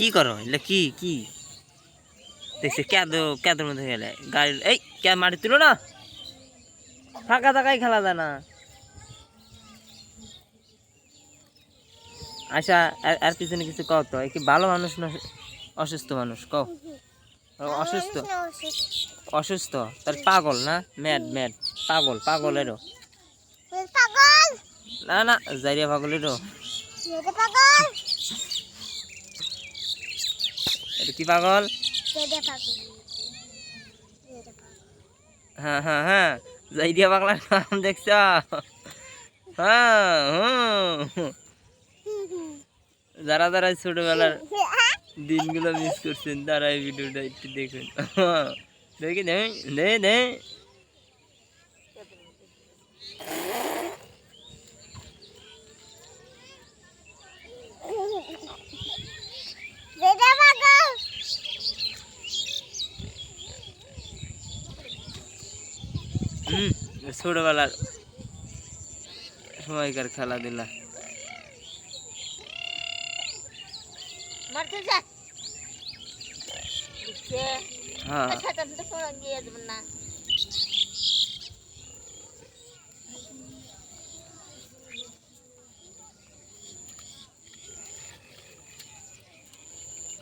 কি করো? এলে কি কি? দেখছি ক্যাদ ক্যাদের মধ্যে গেলে। গাড়ি এই ক্যাদ মাটি তুলো না। ফাঁকা থাকাই খেলা যায় না। আচ্ছা আর পিছনে কিছু কও তো। কি ভালো মানুষ না অসুস্থ মানুষ? কও। অসুস্থ? অসুস্থ? তার পাগল না? Mad mad. পাগল পাগলেরও। পাগল? না না জাইরিয়া পাগলেরও। পাগল? কি পাগল? হ্যাঁ হ্যাঁ হ্যাঁ। জাইরিয়া পাগলার নাম দেখছ? হ্যাঁ হুম। যারা যারা ছোটবেলার দিনগুলো মিস করছেন তারা এই ভিডিওটা একটু দেখুন। দেখি দে দে দে এটা পাগল হুম ছোটবেলার সময়কার খেলাধুলা। হ্যাঁ।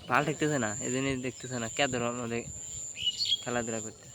ভালো দেখতেছে না এই জন্যই দেখতেছে না। কে ধরো আমাদের খেলাধুলা করতেছে?